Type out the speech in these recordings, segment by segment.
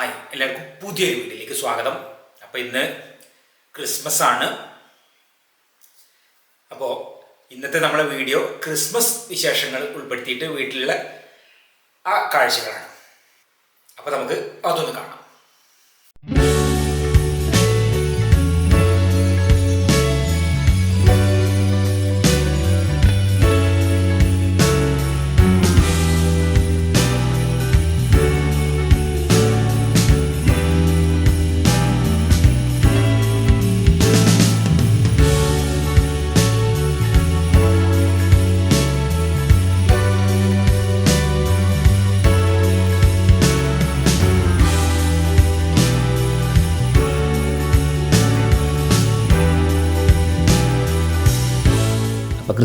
Hi എല്ലാവർക്കും പുതിയൊരു വീഡിയോയിലേക്ക് സ്വാഗതം. അപ്പോൾ ഇന്ന് ക്രിസ്മസ് ആണ്. അപ്പോൾ ഇന്നത്തെ നമ്മളെ വീഡിയോ ക്രിസ്മസ് വിശേഷങ്ങൾ ഉൾപ്പെടുത്തിയിട്ട് വീട്ടിലുള്ള ആ കാഴ്ചകളാണ്. അപ്പോൾ നമുക്ക് അതൊന്ന് കാണാം.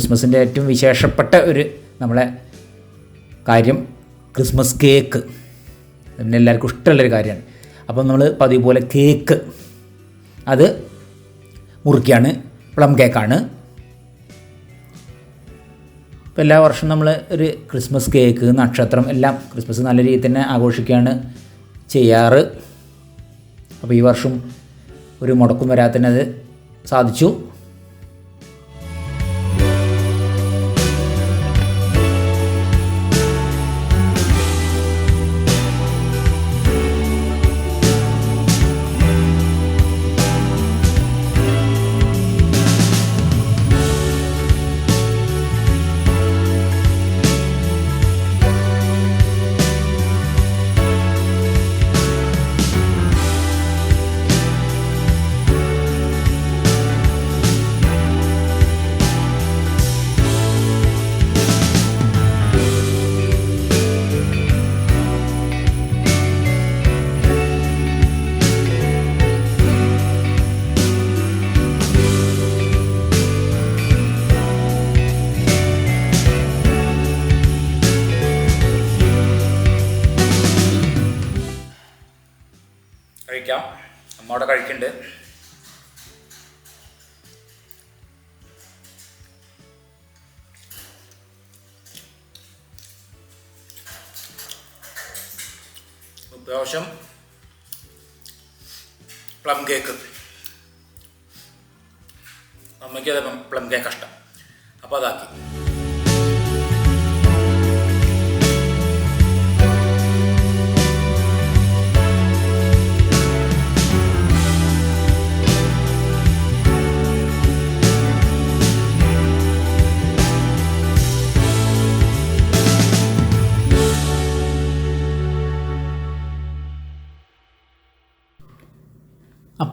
ക്രിസ്മസിന്റെ ഏറ്റവും വിശേഷപ്പെട്ട ഒരു നമ്മളെ കാര്യം ക്രിസ്മസ് കേക്ക്. പിന്നെ എല്ലാവർക്കും ഇഷ്ടമുള്ളൊരു കാര്യമാണ്. അപ്പം നമ്മൾ പതിവ് പോലെ കേക്ക്. അത് മുറിക്കുകയാണ് പ്ലം കേക്കാണ്. ഇപ്പോൾ എല്ലാ വർഷവും നമ്മൾ ഒരു ക്രിസ്മസ് കേക്ക് നക്ഷത്രം എല്ലാം ക്രിസ്മസ് നല്ല രീതിയിൽ തന്നെ ആഘോഷിക്കുകയാണ് ചെയ്യാറ്. അപ്പോൾ ഈ വർഷം ഒരു മുടക്കും വരാത്തതിനത് സാധിച്ചു. കഴിക്കാം. അമ്മ അവിടെ കഴിക്കുന്നുണ്ട് ദോഷം പ്ലം കേക്ക്. അമ്മയ്ക്ക് അതെ പ്ലം കേക്ക് ഇഷ്ടം. അപ്പോൾ അതാക്കി.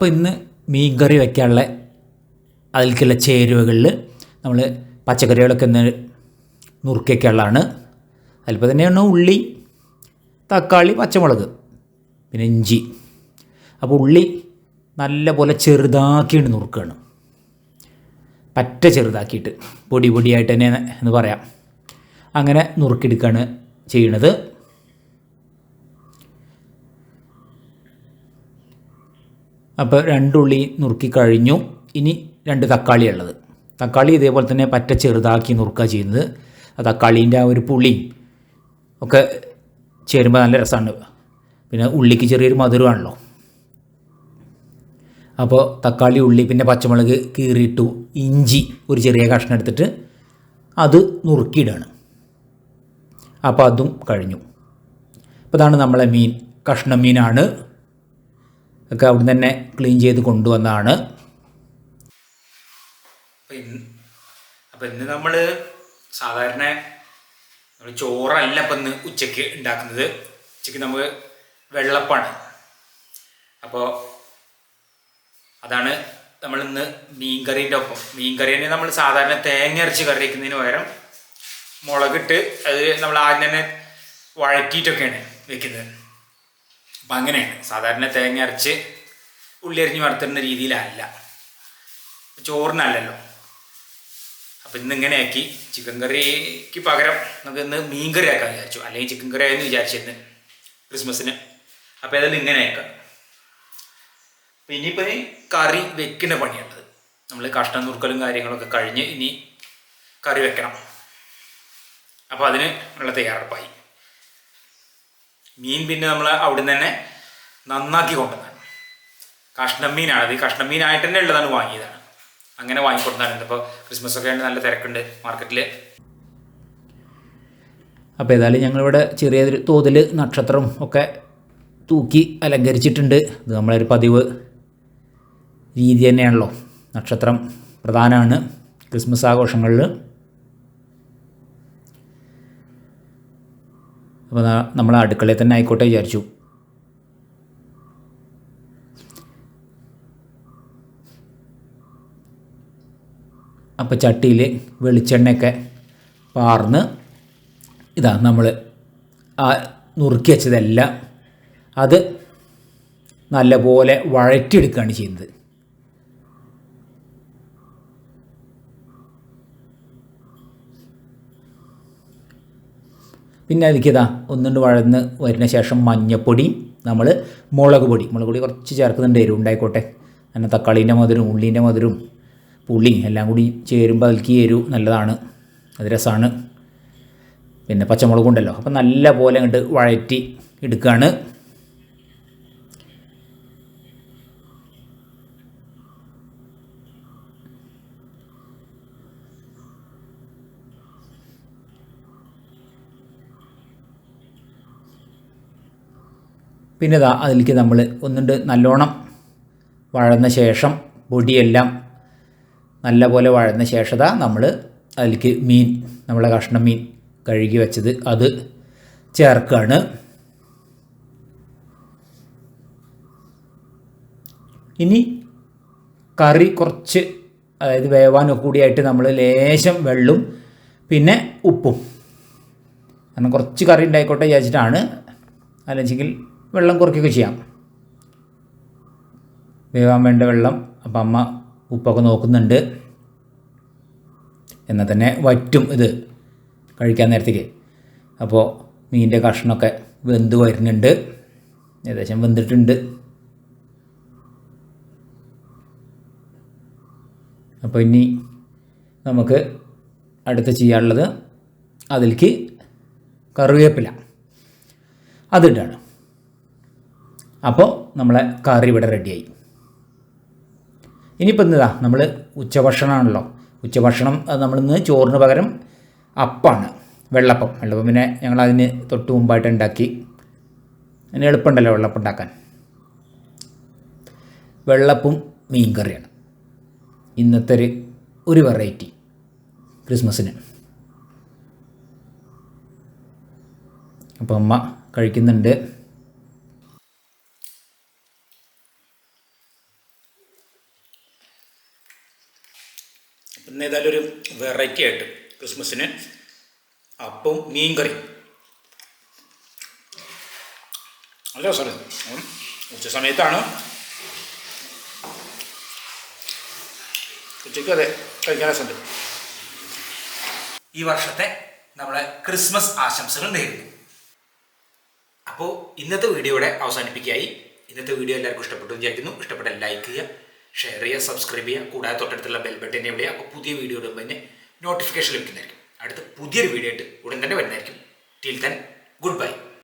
അപ്പോൾ ഇന്ന് മീൻ കറി വയ്ക്കാനുള്ള അതിലേക്കുള്ള ചേരുവകളിൽ നമ്മൾ പച്ചക്കറികളൊക്കെ ഒന്ന് നുറുക്കിയൊക്കെയുള്ളതാണ് അതിലിപ്പോൾ തന്നെയാണ് ഉള്ളി തക്കാളി പച്ചമുളക് പിന്നെ ഇഞ്ചി. അപ്പോൾ ഉള്ളി നല്ല പോലെ ചെറുതാക്കിയിട്ട് നുറുക്കുകയാണ് പറ്റ ചെറുതാക്കിയിട്ട് പൊടി പൊടിയായിട്ട് തന്നെ എന്ന് പറയാം. അങ്ങനെ നുറുക്കിയെടുക്കുകയാണ് ചെയ്യണത്. അപ്പോൾ രണ്ടുള്ളി നുറുക്കി കഴിഞ്ഞു. ഇനി രണ്ട് തക്കാളി ഉള്ളത്. തക്കാളി ഇതേപോലെ തന്നെ പറ്റ ചെറുതാക്കി നുറുക്കുക ചെയ്യുന്നത്. ആ തക്കാളീന്റെ ആ ഒരു പുളിയും ഒക്കെ ചേരുമ്പോൾ നല്ല രസമാണ് പിന്നെ ഉള്ളിക്ക് ചെറിയൊരു മധുരമാണല്ലോ. അപ്പോൾ തക്കാളി ഉള്ളി പിന്നെ പച്ചമുളക് കീറിയിട്ടു ഇഞ്ചി ഒരു ചെറിയ കഷ്ണം എടുത്തിട്ട് അത് നുറുക്കിയിടുകയാണ് അപ്പോൾ അതും കഴിഞ്ഞു. അപ്പോൾ ഇതാണ് നമ്മളെ മീൻ കഷ്ണം മീനാണ്. ഒക്കെ അവിടെ തന്നെ ക്ലീൻ ചെയ്ത് കൊണ്ടുവന്നതാണ് അപ്പം ഇന്ന് നമ്മൾ സാധാരണ നമ്മൾ ചോറല്ല ഇപ്പം ഇന്ന് ഉച്ചയ്ക്ക് ഉണ്ടാക്കുന്നത് ഉച്ചയ്ക്ക് നമുക്ക് വെള്ളപ്പാണ്. അപ്പോൾ അതാണ് നമ്മൾ ഇന്ന് മീൻകറീന്റെ ഒപ്പം. മീൻകറീനെ നമ്മൾ സാധാരണ തേങ്ങ അരച്ച് കറി വയ്ക്കുന്നതിന് പകരം മുളകിട്ട് അത് നമ്മൾ ആദ്യം തന്നെ വഴറ്റിയിട്ടൊക്കെയാണ് വെക്കുന്നത്. അപ്പം അങ്ങനെയാണ് സാധാരണ തേങ്ങ അരച്ച് ഉള്ളി അരിഞ്ഞ് വറുത്തിടുന്ന രീതിയിലല്ല. ചോറിനല്ലല്ലോ. അപ്പം ഇന്ന് ഇങ്ങനെയാക്കി ചിക്കൻ കറിക്ക് പകരം നമുക്ക് ഇന്ന് മീൻ കറി ആക്കാൻ വിചാരിച്ചു. അല്ലെങ്കിൽ ചിക്കൻ കറി ആയെന്ന് വിചാരിച്ചിരുന്നു ക്രിസ്മസിന്. അപ്പോൾ ഏതായാലും ഇങ്ങനെ ആക്കാം. അപ്പം ഇനിയിപ്പോൾ കറി വെക്കുന്ന പണിയുള്ളത് നമ്മൾ കഷ്ണം നുറുക്കലും കാര്യങ്ങളൊക്കെ കഴിഞ്ഞ് ഇനി കറി വെക്കണം. അപ്പോൾ അതിന് ഉള്ള തയ്യാറെടുപ്പായി. മീൻ പിന്നെ നമ്മൾ അവിടുന്ന് തന്നെ നന്നാക്കി കൊണ്ടുവന്നു കഷ്ണം മീനാണ് അത് കഷ്ണം മീനായിട്ട് തന്നെ ഉള്ളതാണ് വാങ്ങിയതാണ്. അങ്ങനെ വാങ്ങിക്കൊടുത്താണ് ഇപ്പോൾ ക്രിസ്മസ് ഒക്കെ നല്ല തിരക്കുണ്ട് മാർക്കറ്റിൽ അപ്പോൾ ഏതായാലും ഞങ്ങളിവിടെ ചെറിയ ഒരു തോതിൽ നക്ഷത്രം ഒക്കെ തൂക്കി അലങ്കരിച്ചിട്ടുണ്ട്. ഇത് ഒരു പതിവ് രീതി തന്നെയാണല്ലോ. നക്ഷത്രം പ്രധാനമാണ് ക്രിസ്മസ് ആഘോഷങ്ങളിൽ അപ്പോൾ നമ്മൾ അടുക്കളയിൽ തന്നെ ആയിക്കോട്ടെ വിചാരിച്ചു. അപ്പോൾ ചട്ടിയിൽ വെളിച്ചെണ്ണയൊക്കെ പാർന്ന് ഇതാ നമ്മൾ ആ നുറുക്കി വെച്ചതെല്ലാം അത് നല്ലപോലെ വഴറ്റിയെടുക്കുകയാണ് ചെയ്യുന്നത്. പിന്നെ അതിലേക്കിതാ ഒന്നുകൊണ്ട് വഴന്ന് വരുന്ന ശേഷം മഞ്ഞപ്പൊടി നമ്മൾ മുളക് പൊടി. മുളക് പൊടി കുറച്ച് ചേർക്കുന്നുണ്ട് എരിവ് ഉണ്ടായിക്കോട്ടെ അങ്ങനെ തക്കാളീന്റെ മധുരവും ഉള്ളീന്റെ മധുരവും പുളി എല്ലാം കൂടി ചേരുമ്പോൾ അതിലേക്ക് എരിവ് നല്ലതാണ്. അത് രസമാണ് പിന്നെ പച്ചമുളകുണ്ടല്ലോ അപ്പം നല്ല പോലെ അങ്ങോട്ട് വഴറ്റി എടുക്കുകയാണ് പിന്നെ ഇതാ അതിലേക്ക് നമ്മൾ ഒന്നുണ്ട് നല്ലോണം വഴന്ന ശേഷം പൊടിയെല്ലാം നല്ലപോലെ വഴന്ന ശേഷം ദാ നമ്മൾ അതിലേക്ക് മീൻ നമ്മളെ കഷ്ണം മീൻ കഴുകി വെച്ചത് അത് ചേർക്കുകയാണ് ഇനി കറി കുറച്ച് അതായത് വേവാനൊക്കെ കൂടിയായിട്ട് നമ്മൾ ലേശം വെള്ളും പിന്നെ ഉപ്പും. കാരണം കുറച്ച് കറി ഉണ്ടായിക്കോട്ടെ വിചാരിച്ചിട്ടാണ്. അല്ലെങ്കിൽ വെള്ളം കുറയ്ക്കുകയൊക്കെ ചെയ്യാം. വേവാൻ വേണ്ട വെള്ളം അപ്പം അമ്മ ഉപ്പൊക്കെ നോക്കുന്നുണ്ട്. എന്നാൽ തന്നെ വറ്റും ഇത് കഴിക്കാൻ നേരത്തേക്ക്. അപ്പോൾ മീനിന്റെ കഷ്ണമൊക്കെ വെന്ത് വരുന്നുണ്ട്. ഏകദേശം വെന്തിട്ടുണ്ട്. അപ്പോൾ ഇനി നമുക്ക് അടുത്ത് ചെയ്യാനുള്ളത് അതിലേക്ക് കറിവേപ്പില. അതിട്ടാണ് അപ്പോൾ നമ്മളെ കറി ഇവിടെ റെഡിയായി ഇനിയിപ്പോൾ എന്താ നമ്മൾ ഉച്ചഭക്ഷണമാണല്ലോ ഉച്ചഭക്ഷണം നമ്മളിന്ന് ചോറിന് പകരം അപ്പാണ്. വെള്ളപ്പം. വെള്ളപ്പം പിന്നെ ഞങ്ങൾ അതിന് തൊട്ട് മുമ്പായിട്ട് ഉണ്ടാക്കി. അതിന് എളുപ്പമുണ്ടല്ലോ വെള്ളപ്പം ഉണ്ടാക്കാൻ. വെള്ളപ്പും മീൻ കറിയാണ് ഇന്നത്തെ ഒരു ഒരു വെറൈറ്റി ക്രിസ്മസിന്. അപ്പോൾ അമ്മ കഴിക്കുന്നുണ്ട്. ഇന്ന് ഏതായാലും ഒരു വെറൈറ്റി ആയിട്ട് ക്രിസ്മസിന് അപ്പം മീൻ കറി നല്ല രസമാണ്. ഉച്ച സമയത്താണ്. ഉച്ചയ്ക്ക് അതെ കഴിക്കാൻ രസമുണ്ട്. ഈ വർഷത്തെ നമ്മളെ ക്രിസ്മസ് ആശംസകൾ നേരുന്നു. അപ്പോൾ ഇന്നത്തെ വീഡിയോയുടെ അവസാനിപ്പിക്കുകയായി ഇന്നത്തെ വീഡിയോ എല്ലാവർക്കും ഇഷ്ടപ്പെട്ടു വിചാരിക്കുന്നു. ഇഷ്ടപ്പെട്ട ലൈക്ക് ചെയ്യുക ഷെയർ ചെയ്യുക സബ്സ്ക്രൈബ് ചെയ്യുക കൂടാതെ തൊട്ടടുത്തുള്ള ബെൽ ബട്ടൺ അപ്പോൾ പുതിയ വീഡിയോ ഇടുമ്പോൾ തന്നെ നോട്ടിഫിക്കേഷൻ ലഭിക്കുന്നതായിരിക്കും. അടുത്ത പുതിയൊരു വീഡിയോ ആയിട്ട് ഉടൻ തന്നെ വരുന്നതായിരിക്കും. Till then good bye